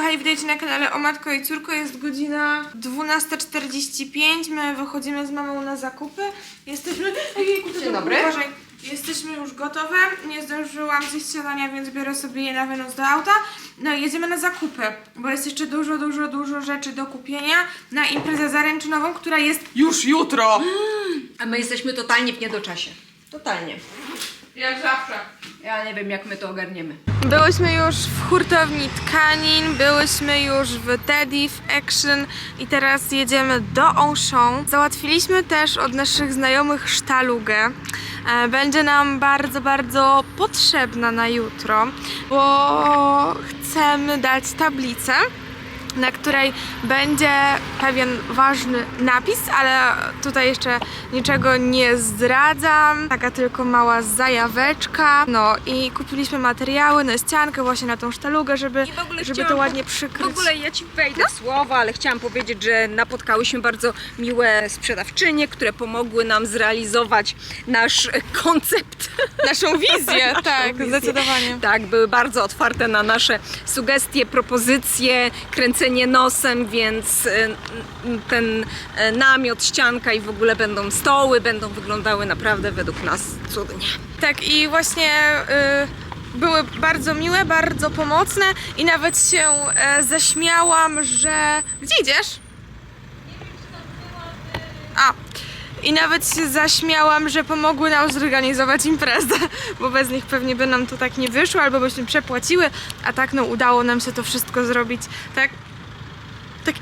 kochani, witajcie na kanale O Matko i Córko. Jest godzina 12.45. My wychodzimy z mamą na zakupy. Jesteśmy... Ejejku, to Dzień dobry. Uważaj. Jesteśmy już gotowe. Nie zdążyłam zjeść śniadania, więc biorę sobie je na wynos do auta. No i jedziemy na zakupy, bo jest jeszcze dużo, dużo, dużo rzeczy do kupienia na imprezę zaręczynową, która jest już jutro. A my jesteśmy totalnie w niedoczasie. Totalnie. Jak zawsze. Ja nie wiem, jak my to ogarniemy. Byłyśmy już w hurtowni tkanin, byłyśmy już w Teddy, w Action i teraz jedziemy do Auchan. Załatwiliśmy też od naszych znajomych sztalugę. E, Będzie nam bardzo, bardzo potrzebna na jutro, bo chcemy dać tablicę na której będzie pewien ważny napis, ale tutaj jeszcze niczego nie zdradzam. Taka tylko mała zajaweczka. No i kupiliśmy materiały na ściankę właśnie na tą sztalugę, żeby, w żeby to ładnie W przykryć. ogóle ja ci wejdę w słowa, ale chciałam powiedzieć, że napotkałyśmy bardzo miłe sprzedawczynie, które pomogły nam zrealizować nasz koncept. naszą wizję, tak, wizję. zdecydowanie. Tak, były bardzo otwarte na nasze sugestie, propozycje, kręcenie nosem, więc n- ten e, namiot, ścianka i w ogóle będą stoły, będą wyglądały naprawdę według nas cudnie. Tak i właśnie y, były bardzo miłe, bardzo pomocne i nawet się e, zaśmiałam, że... Gdzie idziesz? A, i nawet się zaśmiałam, że pomogły nam zorganizować imprezę, bo bez nich pewnie by nam to tak nie wyszło, albo byśmy przepłaciły, a tak no udało nam się to wszystko zrobić tak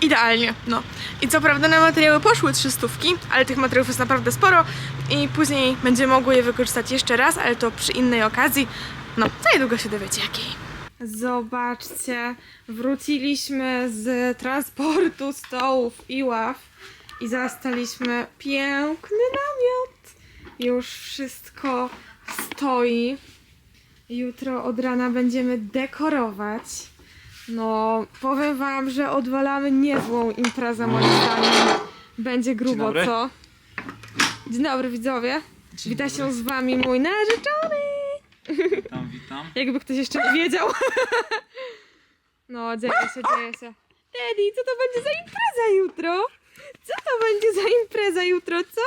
idealnie, no. I co prawda na materiały poszły trzy stówki, ale tych materiałów jest naprawdę sporo i później będziemy mogły je wykorzystać jeszcze raz, ale to przy innej okazji. No, za niedługo się dowiecie jakiej. Zobaczcie, wróciliśmy z transportu stołów i ław i zastaliśmy piękny namiot. Już wszystko stoi. Jutro od rana będziemy dekorować. No, powiem wam, że odwalamy niezłą imprezę moim zdaniem. Będzie grubo, dobry. co? Dzień dobry widzowie. Wita się z wami mój narzeczony. Witam, witam. Jakby ktoś jeszcze nie wiedział. No, dzieje się, dzieje się. Teddy, co to będzie za impreza jutro? Co to będzie za impreza jutro, co?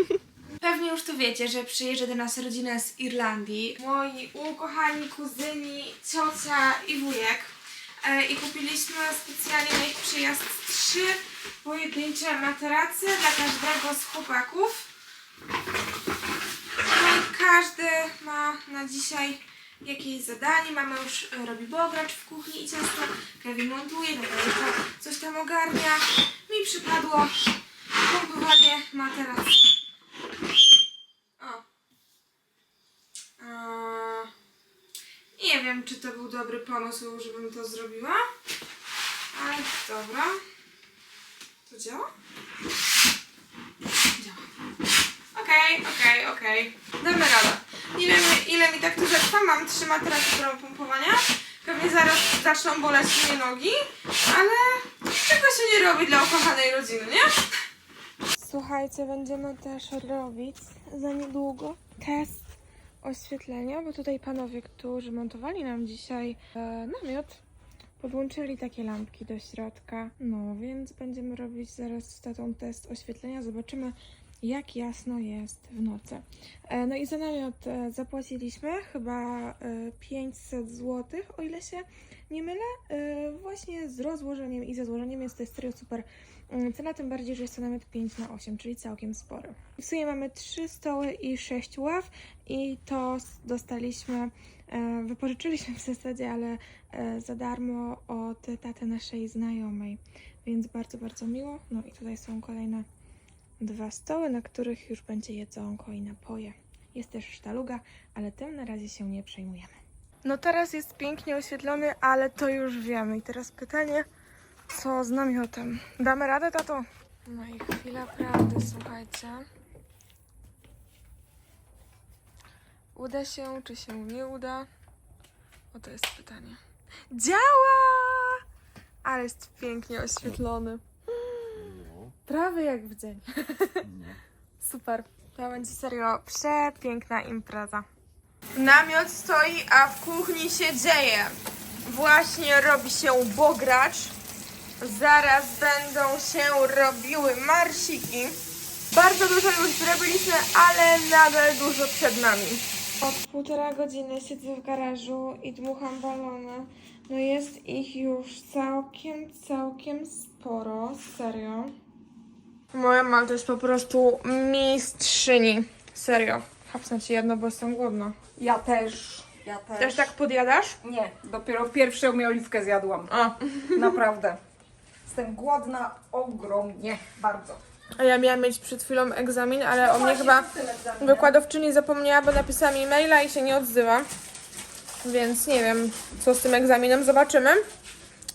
Pewnie już to wiecie, że przyjeżdża do nas rodzina z Irlandii. Moi ukochani kuzyni, ciocia i wujek. E, I kupiliśmy specjalnie na ich przyjazd trzy pojedyncze materace dla każdego z chłopaków. No i każdy ma na dzisiaj jakieś zadanie. Mama już robi bogracz w kuchni i ciasto. Kevin montuje, Natalka coś tam ogarnia. Mi przypadło pompowanie materac. O. Eee, nie wiem, czy to był dobry pomysł, żebym to zrobiła. Ale dobra. To działa? Działa. Okej, okej, okej. Damy radę. Nie wiem ile mi tak to zatrwa. Mam trzy materace do pompowania. Pewnie zaraz zaczną boleć mnie nogi, ale czego się nie robi dla ukochanej rodziny, nie? Słuchajcie, będziemy też robić za niedługo test oświetlenia, bo tutaj panowie, którzy montowali nam dzisiaj e, namiot, podłączyli takie lampki do środka. No, więc będziemy robić zaraz z tatą test oświetlenia. Zobaczymy, jak jasno jest w nocy. E, No i za namiot e, zapłaciliśmy chyba e, 500 zł, o ile się nie mylę, e, właśnie z rozłożeniem i ze złożeniem, więc to jest serio super cena, tym bardziej, że jest to namiot 5 na 8, czyli całkiem spory. W sumie mamy 3 stoły i 6 ław i to dostaliśmy, e, wypożyczyliśmy w zasadzie, ale e, za darmo od taty naszej znajomej, więc bardzo, bardzo miło. No i tutaj są kolejne dwa stoły, na których już będzie jedzonko i napoje. Jest też sztaluga, ale tym na razie się nie przejmujemy. No teraz jest pięknie oświetlony, ale to już wiemy. I teraz pytanie, co z namiotem? Damy radę, tato? No i chwila prawdy, słuchajcie. Uda się, czy się nie uda? O, to jest pytanie. Działa! Ale jest pięknie oświetlony. Prawie jak w dzień. Super. To będzie serio przepiękna impreza. Namiot stoi, a w kuchni się dzieje. Właśnie robi się bogracz. Zaraz będą się robiły marsiki. Bardzo dużo już zrobiliśmy, ale nadal dużo przed nami. Od półtora godziny siedzę w garażu i dmucham balony. No jest ich już całkiem, całkiem sporo. Serio. Moja mama to jest po prostu mistrzyni. Serio. Hapsnę ci jedno, bo jestem głodna. Ja też. Ja też. Też tak podjadasz? Nie, dopiero pierwszą mi oliwkę zjadłam. A. Naprawdę. Jestem głodna ogromnie, bardzo. A ja miałam mieć przed chwilą egzamin, ale o mnie chyba wykładowczyni zapomniała, bo napisała mi maila i się nie odzywa. Więc nie wiem, co z tym egzaminem, zobaczymy.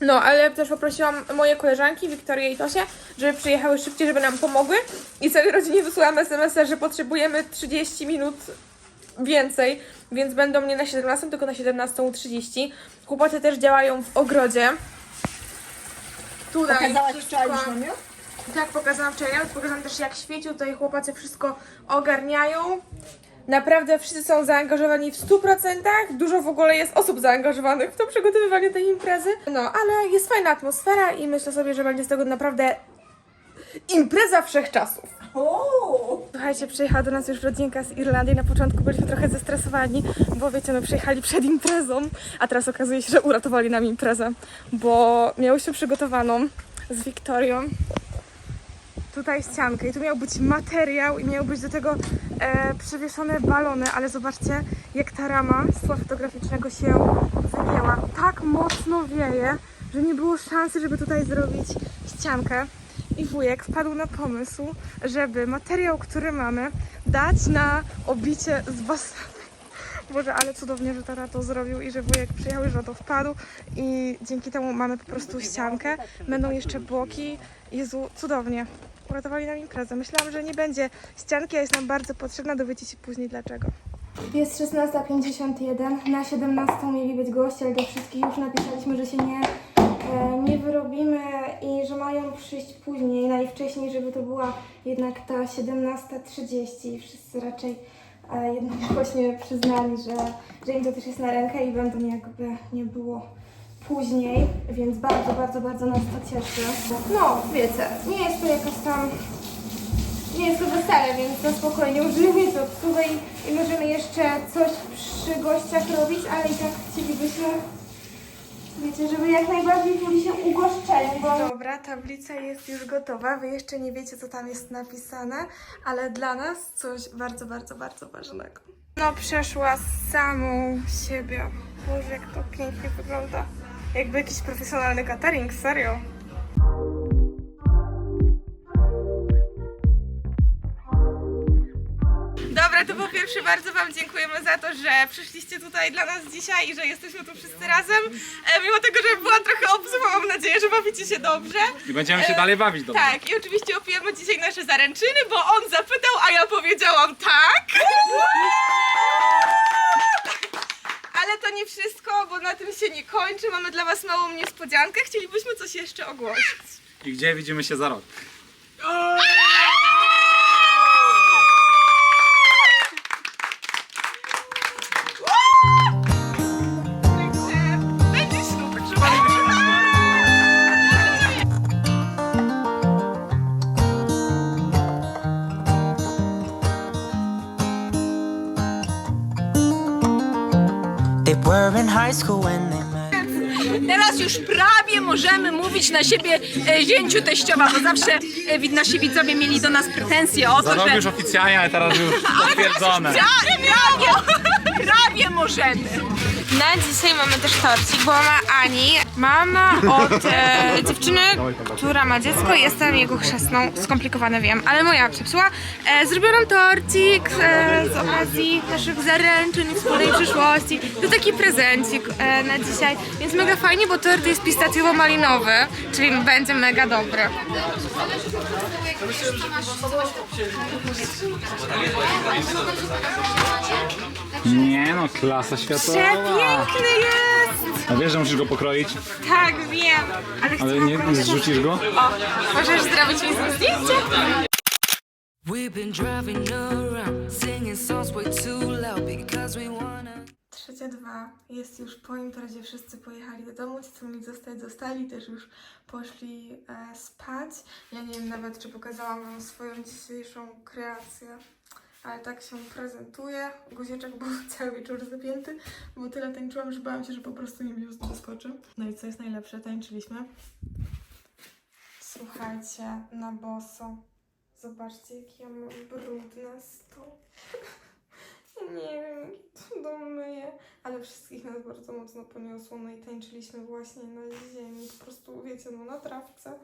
No, ale też poprosiłam moje koleżanki, Wiktorię i Tosię, żeby przyjechały szybciej, żeby nam pomogły. I całej rodzinie wysłałam SMS-a, że potrzebujemy 30 minut więcej, więc będą nie na 17, tylko na 17.30. Chłopacy też działają w ogrodzie. Tutaj Pokazałaś wszystko- wczoraj już namiot? tak, pokazałam wczoraj, ale pokazałam też jak świecił, tutaj chłopacy wszystko ogarniają. Naprawdę wszyscy są zaangażowani w 100%, dużo w ogóle jest osób zaangażowanych w to przygotowywanie tej imprezy. No, ale jest fajna atmosfera i myślę sobie, że będzie z tego naprawdę impreza wszechczasów. Słuchajcie, przyjechała do nas już rodzinka z Irlandii. Na początku byliśmy trochę zestresowani, bo wiecie, no przyjechali przed imprezą, a teraz okazuje się, że uratowali nam imprezę, bo miałyśmy przygotowaną z Wiktorią tutaj ściankę i tu miał być materiał i miał być do tego e, balony, ale zobaczcie jak ta rama z tła fotograficznego się wygięła. Tak mocno wieje, że nie było szansy, żeby tutaj zrobić ściankę. I wujek wpadł na pomysł, żeby materiał, który mamy, dać na obicie z basenu. Boże, ale cudownie, że tata to zrobił i że wujek przyjechał że to wpadł i dzięki temu mamy po prostu ściankę. Będą jeszcze boki. Jezu, cudownie. Uratowali nam imprezę. Myślałam, że nie będzie ścianki, a jest nam bardzo potrzebna. Dowiecie się później dlaczego. Jest 16.51, na 17 mieli być goście, ale do wszystkich już napisaliśmy, że się nie, e, nie wyrobimy i że mają przyjść później, najwcześniej, żeby to była jednak ta 17.30 i wszyscy raczej e, jednogłośnie przyznali, że, że im to też jest na rękę i będą jakby nie było później, więc bardzo, bardzo, bardzo nas to cieszy. No, wiecie, nie jest to jakaś tam nie jest to wesele, więc na spokojnie możemy to tutaj i możemy jeszcze coś przy gościach robić, ale i tak chcielibyśmy, wiecie, żeby jak najbardziej czuli się ugoszczeni, bo... Dobra, tablica jest już gotowa. Wy jeszcze nie wiecie, co tam jest napisane, ale dla nas coś bardzo, bardzo, bardzo ważnego. No, przeszła samą siebie. Boże, jak to pięknie wygląda. Jakby jakiś profesjonalny catering, serio. To po pierwsze bardzo Wam dziękujemy za to, że przyszliście tutaj dla nas dzisiaj i że jesteśmy tu wszyscy razem. E, mimo tego, że byłam trochę obsuwa, mam nadzieję, że bawicie się dobrze. I będziemy się dalej bawić dobrze. Tak, i oczywiście opijemy dzisiaj nasze zaręczyny, bo on zapytał, a ja powiedziałam tak. Ale to nie wszystko, bo na tym się nie kończy. Mamy dla Was małą niespodziankę. Chcielibyśmy coś jeszcze ogłosić. I gdzie widzimy się za rok? School when they met. Teraz już prawie możemy mówić na siebie e, zięciu teściowa, bo zawsze e, wi- nasi widzowie mieli do nas pretensje o to, że już oficjalnie, ale teraz już potwierdzone. Pra- prawie, prawie możemy. Na dzisiaj mamy też torcik, bo mama Ani, mama od e, dziewczyny, która ma dziecko, jestem jego chrzestną, skomplikowane wiem, ale moja przepsuła. E, zrobiła nam torcik e, z okazji naszych zaręczyn i wspólnej przyszłości. To taki prezencik e, na dzisiaj, więc mega fajnie, bo tort jest pistacjowo-malinowy, czyli będzie mega dobry. Nie no, klasa światowa. Przepiękny jest! A wiesz, że musisz go pokroić, Tak, wiem, ale, ale nie, nie zrzucisz go? O, możesz zrobić mi z nim zdjęcie? We've been driving around, singing songs way too loud because we wanna. Trzecia dwa. Jest już po imprezie, wszyscy pojechali do domu, ci co mieli zostać zostali, też już poszli e, spać. Ja nie wiem nawet, czy pokazałam wam swoją dzisiejszą kreację, ale tak się prezentuje. Guzieczek był cały wieczór zapięty, bo tyle tańczyłam, że bałam się, że po prostu nie wyskoczy. No i co jest najlepsze, tańczyliśmy. Słuchajcie, na boso. Zobaczcie, jaki ja mam brudny stół. Ja nie wiem, to domyję. Ale wszystkich nas bardzo mocno poniosło. No i tańczyliśmy właśnie na ziemi. Po prostu, wiecie, no na trawce.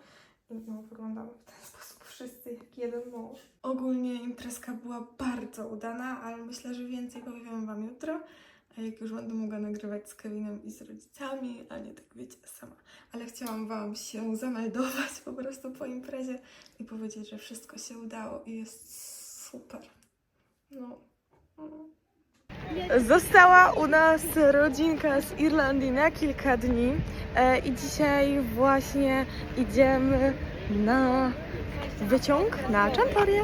I no, wyglądamy w ten sposób wszyscy jak jeden mąż. Ogólnie imprezka była bardzo udana, ale myślę, że więcej powiem Wam jutro. A jak już będę mogła nagrywać z Kevinem i z rodzicami, a nie tak wiecie, sama. Ale chciałam Wam się zameldować po prostu po imprezie i powiedzieć, że wszystko się udało i jest super. No. Została u nas rodzinka z Irlandii na kilka dni e, i dzisiaj właśnie idziemy na wyciąg na Czantorię.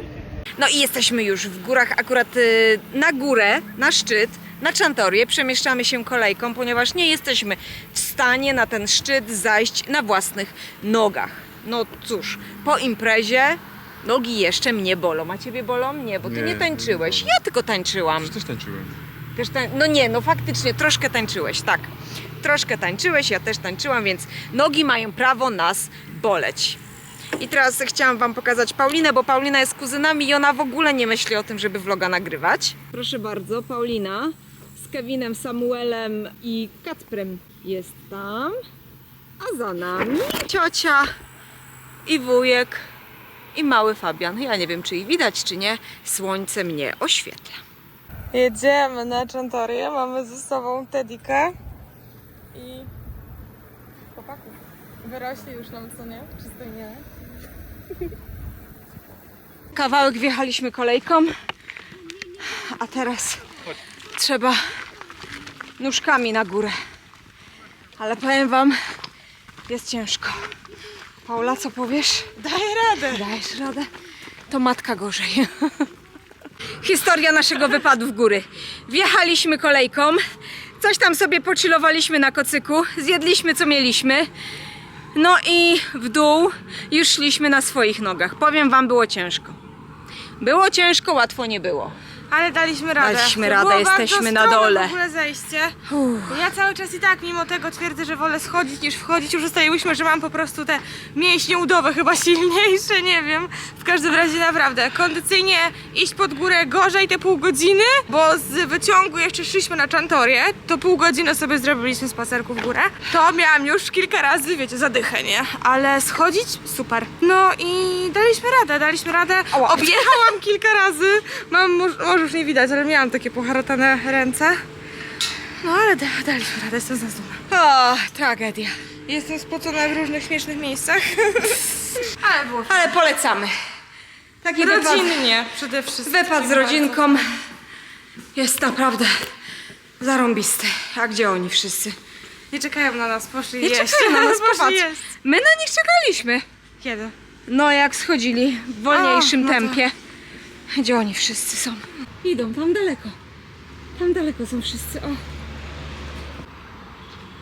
No i jesteśmy już w górach, akurat y, na górę, na szczyt, na Czantorię. Przemieszczamy się kolejką, ponieważ nie jesteśmy w stanie na ten szczyt zajść na własnych nogach. No cóż, po imprezie nogi jeszcze mnie bolą. A ciebie bolą? Nie, bo ty nie, Nie, tańczyłeś. nie Ja tylko tańczyłam. Też tańczyłem. Też tań... No nie, no faktycznie troszkę tańczyłeś, tak. Troszkę tańczyłeś, ja też tańczyłam, więc nogi mają prawo nas boleć. I teraz chciałam Wam pokazać Paulinę, bo Paulina jest kuzynami i ona w ogóle nie myśli o tym, żeby vloga nagrywać. Proszę bardzo, Paulina z Kevinem, Samuelem i Kacprem jest tam. A za nami ciocia i wujek i mały Fabian. Ja nie wiem, czy ich widać, czy nie. Słońce mnie oświetla. Jedziemy na Czantorię, mamy ze sobą Tedika i chłopaków. Wyrośli już nam, co nie? Przystojniemy. Kawałek wjechaliśmy kolejką, a teraz trzeba nóżkami na górę. Ale powiem Wam, jest ciężko. Paula, co powiesz? Daję radę! Dajesz radę? To matka gorzej. Historia naszego wypadu w góry. Wjechaliśmy kolejką, coś tam sobie pochillowaliśmy na kocyku, zjedliśmy co mieliśmy. No i w dół już szliśmy na swoich nogach. Powiem wam, było ciężko. Było ciężko, łatwo nie było. Ale daliśmy radę. Daliśmy radę, było jesteśmy bardzo na strome dole. w ogóle zejście. Ja cały czas i tak mimo tego twierdzę, że wolę schodzić niż wchodzić. Już ustaliłyśmy, że mam po prostu te mięśnie udowe chyba silniejsze, nie wiem. W każdym razie naprawdę kondycyjnie iść pod górę gorzej te pół godziny, bo z wyciągu jeszcze szliśmy na Czantorię, to pół godziny sobie zrobiliśmy spacerku w górę. To miałam już kilka razy, wiecie, zadychę, nie? Ale schodzić super. No i daliśmy radę, daliśmy radę. Ała. Objechałam kilka razy. Mam, może może już nie widać, ale miałam takie poharotane ręce. No ale da, daliśmy radę, jestem z nas dumna. O, tragedia. Jestem spocona w różnych śmiesznych miejscach. ale było Ale polecamy. Taki wypad, rodzinnie przede wszystkim. wypad z rodzinką jest naprawdę zarąbisty. A gdzie oni wszyscy? Nie czekają na nas, poszli Nie jeść. czekają na nas, poszli jeść. My na nich czekaliśmy. Kiedy? No jak schodzili w wolniejszym no to- tempie. Gdzie oni wszyscy są? Idą tam daleko. Tam daleko są wszyscy. O.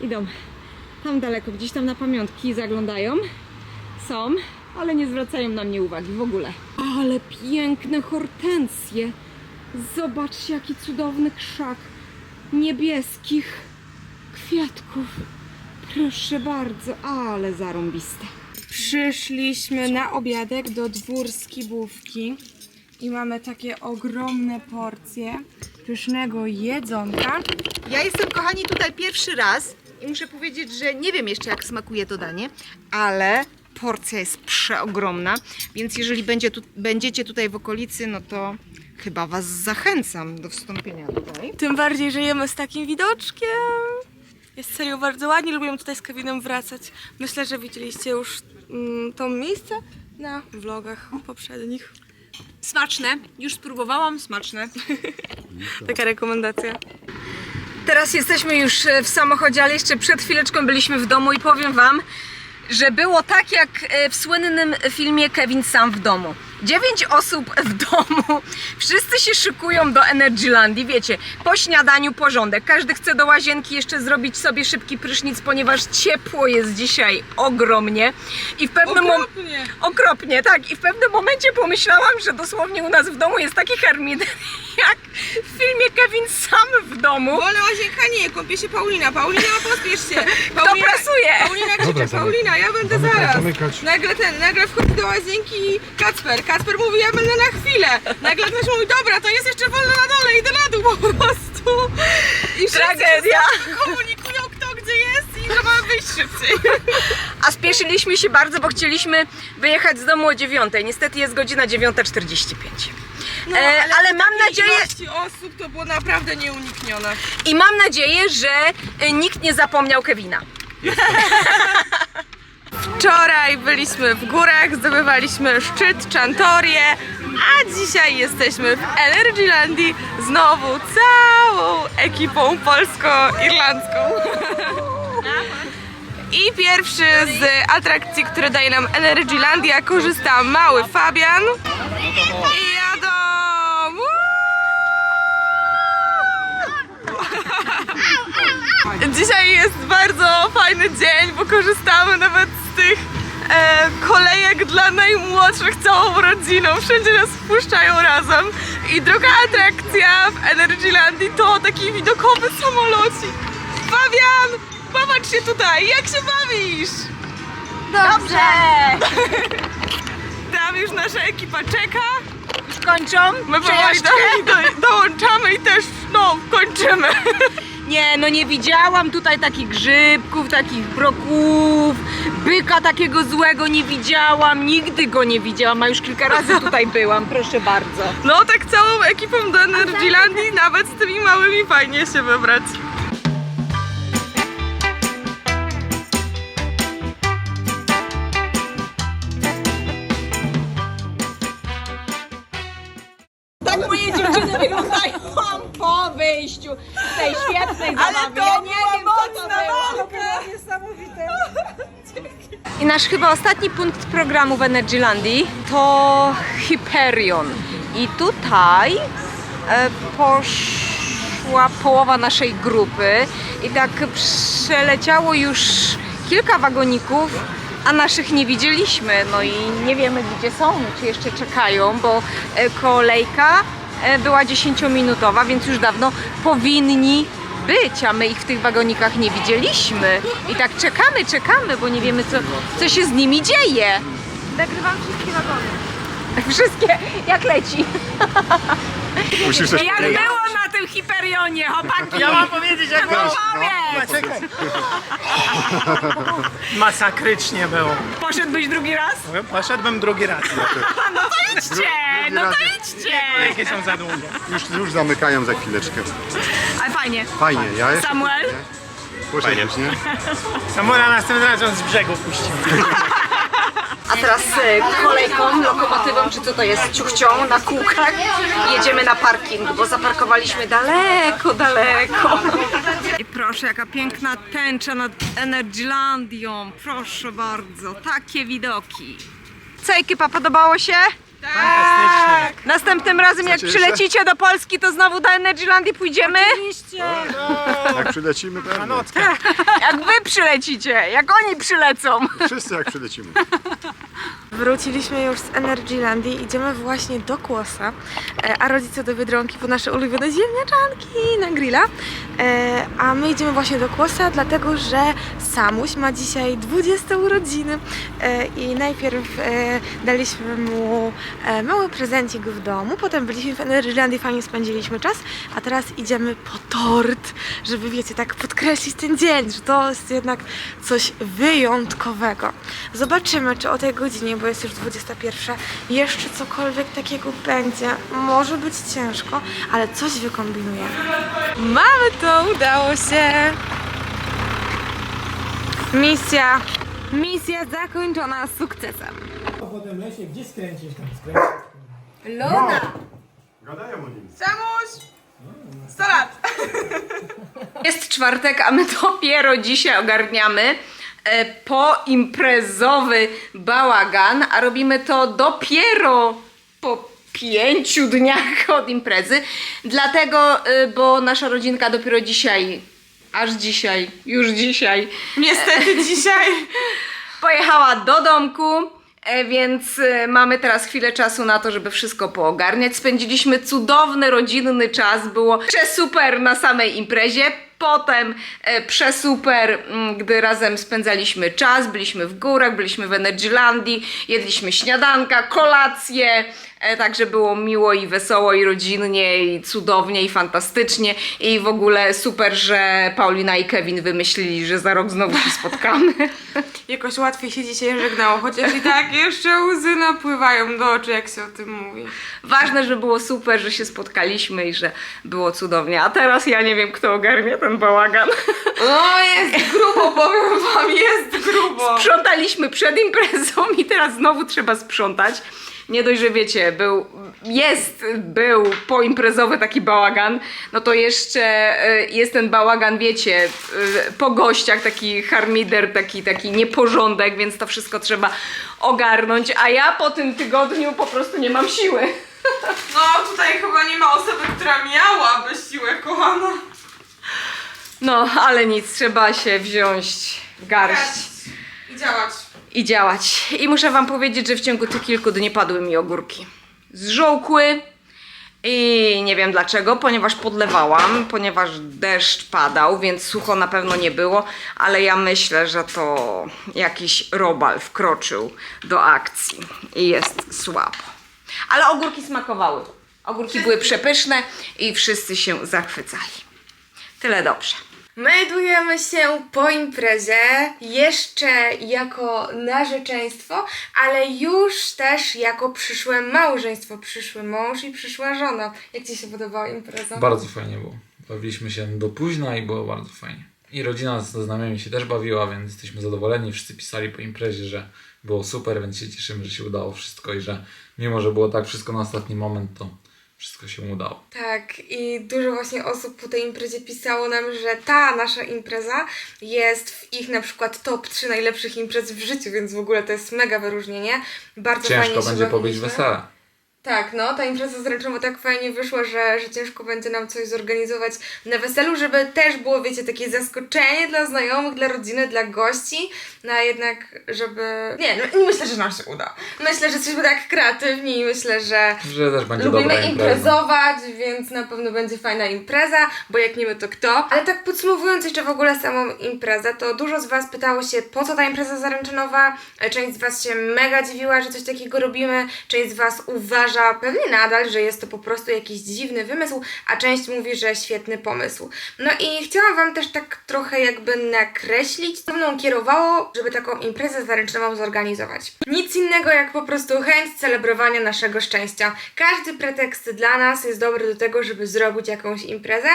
Idą. Tam daleko, gdzieś tam na pamiątki zaglądają. Są, ale nie zwracają na mnie uwagi w ogóle. Ale piękne hortensje. Zobaczcie, jaki cudowny krzak niebieskich kwiatków. Proszę bardzo, ale zarąbiste. Przyszliśmy na obiadek do dwór skibówki i mamy takie ogromne porcje pysznego jedzonka. Ja jestem, kochani, tutaj pierwszy raz i muszę powiedzieć, że nie wiem jeszcze, jak smakuje to danie, ale porcja jest przeogromna, więc jeżeli będzie tu, będziecie tutaj w okolicy, no to chyba Was zachęcam do wstąpienia tutaj. Tym bardziej, że jemy z takim widoczkiem. Jest serio bardzo ładnie, lubimy tutaj z Kevinem wracać. Myślę, że widzieliście już mm, to miejsce na vlogach poprzednich. Smaczne, już spróbowałam, smaczne. Taka rekomendacja. Teraz jesteśmy już e, w samochodzie, ale jeszcze przed chwileczką byliśmy w domu i powiem Wam, że było tak jak e, w słynnym filmie Kevin sam w domu. Dziewięć osób w domu. Wszyscy się szykują do Energylandii. Wiecie, po śniadaniu porządek. Każdy chce do łazienki jeszcze zrobić sobie szybki prysznic, ponieważ ciepło jest dzisiaj ogromnie. I w pewnym mom- Okropnie. Okropnie, tak. I w pewnym momencie pomyślałam, że dosłownie u nas w domu jest taki harmider, jak w filmie Kevin sam w domu. Wolę łazienka nie, kąpie się Paulina. Paulina, pospiesz się. Kto Paulina, prasuje? Paulina krzyczy, Paulina, ja będę Zamykać, zaraz. zamykać. Nagle ten, nagle wchodzi do łazienki Kacper. Kacper mówi, ja będę na chwilę. Nagle ktoś mówi, dobra, to jest jeszcze wolno na dole, idę na dół po prostu. I Tragedia. komunikują, kto gdzie jest i że mamy wyjść szybciej. A spieszyliśmy się bardzo, bo chcieliśmy wyjechać z domu o 9. Niestety jest godzina 9.45. No, E, ale przy mam takiej nadzieję- ilości osób to było naprawdę nieuniknione. I mam nadzieję, że e, nikt nie zapomniał Kevina. Wczoraj byliśmy w górach, zdobywaliśmy szczyt Czantorię, a dzisiaj jesteśmy w Energylandii znowu całą ekipą polsko-irlandzką. I pierwszy z atrakcji, które daje nam Energylandia, korzysta mały Fabian. I Dzisiaj jest bardzo fajny dzień, bo korzystamy nawet z tych e, kolejek dla najmłodszych całą rodziną. Wszędzie nas wpuszczają razem. I druga atrakcja w Energylandii to taki widokowy samolocik. Fabian, popatrz się tutaj, jak się bawisz? Dobrze! Tam już nasza ekipa czeka. Kończą? My powoli do, do, dołączamy i też, no, kończymy. Nie, no nie widziałam tutaj takich grzybków, takich broków, byka takiego złego nie widziałam, nigdy go nie widziałam, a już kilka razy tutaj byłam, proszę bardzo. No tak całą ekipą do Energylandii, nawet z tymi małymi fajnie się wybrać. Wyjściu z tej świetnej zabawy. Ja nie wiem, co to było. I nasz chyba ostatni punkt programu w Energylandii to Hyperion. I tutaj e, poszła połowa naszej grupy i tak przeleciało już kilka wagoników, a naszych nie widzieliśmy. No i nie wiemy gdzie są, czy jeszcze czekają, bo e, kolejka była 10-minutowa, więc już dawno powinni być, a my ich w tych wagonikach nie widzieliśmy. I tak czekamy, czekamy, bo nie wiemy co, co się z nimi dzieje. Nagrywam wszystkie wagony. Wszystkie, jak leci. Musisz coś Jak było na tym Hiperionie, chłopaki? Ja mam powiedzieć jak było. Powiedz! Czekaj. Masakrycznie było. Poszedłbyś drugi raz? Poszedłbym drugi raz. No to idźcie, no to idźcie. Jakie są za długie. Już, już zamykają za chwileczkę. Ale fajnie. Fajnie, ja jeszcze... Samuel? Poszedłeś, nie? Samura następnym razem z brzegu puścimy. A teraz e, kolejką, lokomotywą, czy co to jest, ciuchcią na kółkach jedziemy na parking, bo zaparkowaliśmy daleko, daleko. I proszę, jaka piękna tęcza nad Energylandią. Proszę bardzo, takie widoki. Co ekipa, podobało się? Fantastycznie. Następnym razem jak przylecicie do Polski, to znowu do Energylandii pójdziemy? Jak przylecimy, pewnie. Nockę. Jak wy przylecicie, jak oni przylecą. Wszyscy jak przylecimy. Wróciliśmy już z Energylandii, idziemy właśnie do Kłosa, e, a rodzice do Biedronki po nasze ulubione ziemniaczanki na grilla. E, A my idziemy właśnie do Kłosa, dlatego że Samuś ma dzisiaj 20 urodziny E, i najpierw daliśmy mu mały prezencik w domu, potem byliśmy w Energylandii, fajnie spędziliśmy czas, a teraz idziemy po tort, żeby wiecie, tak podkreślić ten dzień, że to jest jednak coś wyjątkowego. Zobaczymy, czy o tej godzinie, bo jest już 21, jeszcze cokolwiek takiego będzie. Może być ciężko, ale coś wykombinujemy. Mamy to, udało się! Misja, misja zakończona sukcesem. Potem lesie, gdzie skręcisz tam? Skręcisz. Gadają o nim. Samuś! 100 lat! Jest czwartek, a my dopiero dzisiaj ogarniamy poimprezowy bałagan, a robimy to dopiero po pięciu dniach od imprezy. Dlatego, e, bo nasza rodzinka dopiero dzisiaj, aż dzisiaj, już dzisiaj, Niestety dzisiaj. pojechała do domku, e, więc e, mamy teraz chwilę czasu na to, żeby wszystko poogarniać. Spędziliśmy cudowny, rodzinny czas, było przesuper na samej imprezie. Potem e, przesuper, mm, gdy razem spędzaliśmy czas, byliśmy w górach, byliśmy w Energylandii, jedliśmy śniadanka, kolację, e, także było miło i wesoło i rodzinnie i cudownie i fantastycznie i w ogóle super, że Paulina i Kevin wymyślili, że za rok znowu się spotkamy. Jakoś łatwiej się dzisiaj żegnało, chociaż i tak jeszcze łzy napływają do oczu, jak się o tym mówi. Ważne, że było super, że się spotkaliśmy i że było cudownie. A teraz ja nie wiem, kto ogarnie ten bałagan. No jest grubo, powiem wam, jest grubo. Sprzątaliśmy przed imprezą i teraz znowu trzeba sprzątać. Nie dość, że wiecie, był, jest, był poimprezowy taki bałagan, no to jeszcze e, jest ten bałagan, wiecie, e, po gościach, taki harmider, taki, taki nieporządek, więc to wszystko trzeba ogarnąć, a ja po tym tygodniu po prostu nie mam siły. No tutaj chyba nie ma osoby, która miałaby siłę, kochana. No, ale nic, trzeba się wziąć w garść I działać. i działać. I muszę wam powiedzieć, że w ciągu tych kilku dni padły mi ogórki. Zżółkły i nie wiem dlaczego, ponieważ podlewałam, ponieważ deszcz padał, więc sucho na pewno nie było, ale ja myślę, że to jakiś robal wkroczył do akcji i jest słabo. Ale ogórki smakowały. Ogórki były przepyszne i wszyscy się zachwycali. Tyle dobrze. Meldujemy się po imprezie, jeszcze jako narzeczeństwo, ale już też jako przyszłe małżeństwo, przyszły mąż i przyszła żona. Jak Ci się podobała impreza? Bardzo fajnie było. Bawiliśmy się do późna i było bardzo fajnie. I rodzina ze znajomymi się też bawiła, więc jesteśmy zadowoleni. Wszyscy pisali po imprezie, że było super, więc się cieszymy, że się udało wszystko i że mimo, że było tak wszystko na ostatni moment, to wszystko się udało. Tak, i dużo właśnie osób po tej imprezie pisało nam, że ta nasza impreza jest w ich na przykład top 3 najlepszych imprez w życiu, więc w ogóle to jest mega wyróżnienie. Bardzo fajnie Ciężko się będzie pobyć bawiliśmy. wesele. Tak, no, ta impreza zręczowo tak fajnie wyszła, że, że ciężko będzie nam coś zorganizować na weselu, żeby też było, wiecie, takie zaskoczenie dla znajomych, dla rodziny, dla gości, no a jednak, żeby... Nie, no, myślę, że nam się uda. Myślę, że jesteśmy tak kreatywni i myślę, że Że też będzie lubimy imprezować, więc na pewno będzie fajna impreza, bo jak nie my, to kto? Ale tak podsumowując jeszcze w ogóle samą imprezę, to dużo z Was pytało się, po co ta impreza zaręczynowa? Część z Was się mega dziwiła, że coś takiego robimy, część z Was uważa, pewnie nadal, że jest to po prostu jakiś dziwny wymysł, a część mówi, że świetny pomysł. No i chciałam Wam też tak trochę jakby nakreślić, co mną kierowało, żeby taką imprezę zaręczynową zorganizować. Nic innego jak po prostu chęć celebrowania naszego szczęścia. Każdy pretekst dla nas jest dobry do tego, żeby zrobić jakąś imprezę,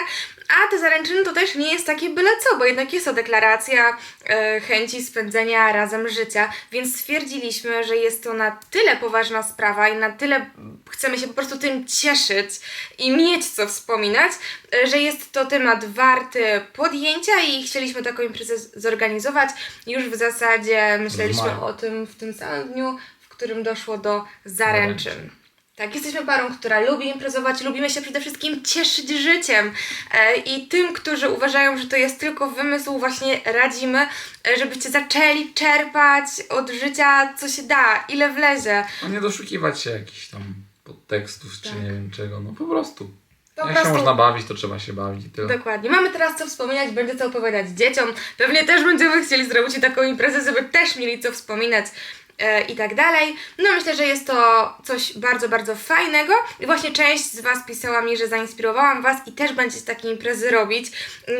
a te zaręczyny to też nie jest takie byle co, bo jednak jest to deklaracja e, chęci spędzenia razem życia, więc stwierdziliśmy, że jest to na tyle poważna sprawa i na tyle chcemy się po prostu tym cieszyć i mieć co wspominać, e, że jest to temat warty podjęcia i chcieliśmy taką imprezę zorganizować. Już w zasadzie myśleliśmy o tym w tym samym dniu, w którym doszło do zaręczyn. Tak, jesteśmy parą, która lubi imprezować, lubimy się przede wszystkim cieszyć życiem. E, I tym, którzy uważają, że to jest tylko wymysł, właśnie radzimy, e, żebyście zaczęli czerpać od życia, co się da, ile wlezie. No nie doszukiwać się jakichś tam podtekstów, czy nie wiem czego, no po prostu. Tak. Po Jak prostu- się można bawić, to trzeba się bawić i tyle. Dokładnie. Mamy teraz co wspominać, będzie co opowiadać dzieciom. Pewnie też będziemy chcieli zrobić taką imprezę, żeby też mieli co wspominać i tak dalej. No myślę, że jest to coś bardzo, bardzo fajnego i właśnie część z Was pisała mi, że zainspirowałam Was i też będziecie takie imprezy robić.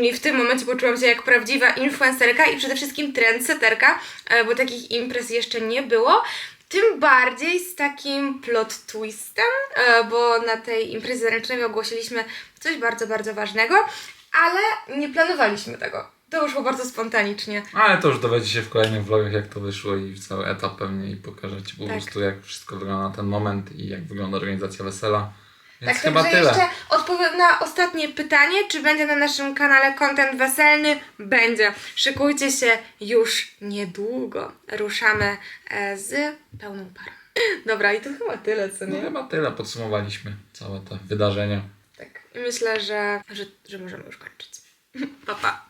I w tym momencie poczułam się jak prawdziwa influencerka i przede wszystkim trendseterka, e, bo takich imprez jeszcze nie było. Tym bardziej z takim plot twistem, e, bo na tej imprezie zaręcznej ogłosiliśmy coś bardzo, bardzo ważnego, ale nie planowaliśmy tego. To wyszło bardzo spontanicznie. Ale to już dowiecie się w kolejnych vlogach, jak to wyszło i w cały etap pewnie i pokażę Ci po Tak. prostu, jak wszystko wygląda na ten moment i jak wygląda organizacja wesela. Więc tak, chyba tyle. jeszcze odpowiem na ostatnie pytanie, czy będzie na naszym kanale content weselny? Będzie. Szykujcie się już niedługo. Ruszamy e, z pełną parą. Dobra, i to chyba tyle, co No nie? chyba tyle podsumowaliśmy całe te wydarzenia. Tak. I myślę, że, że, że możemy już kończyć. Pa, pa.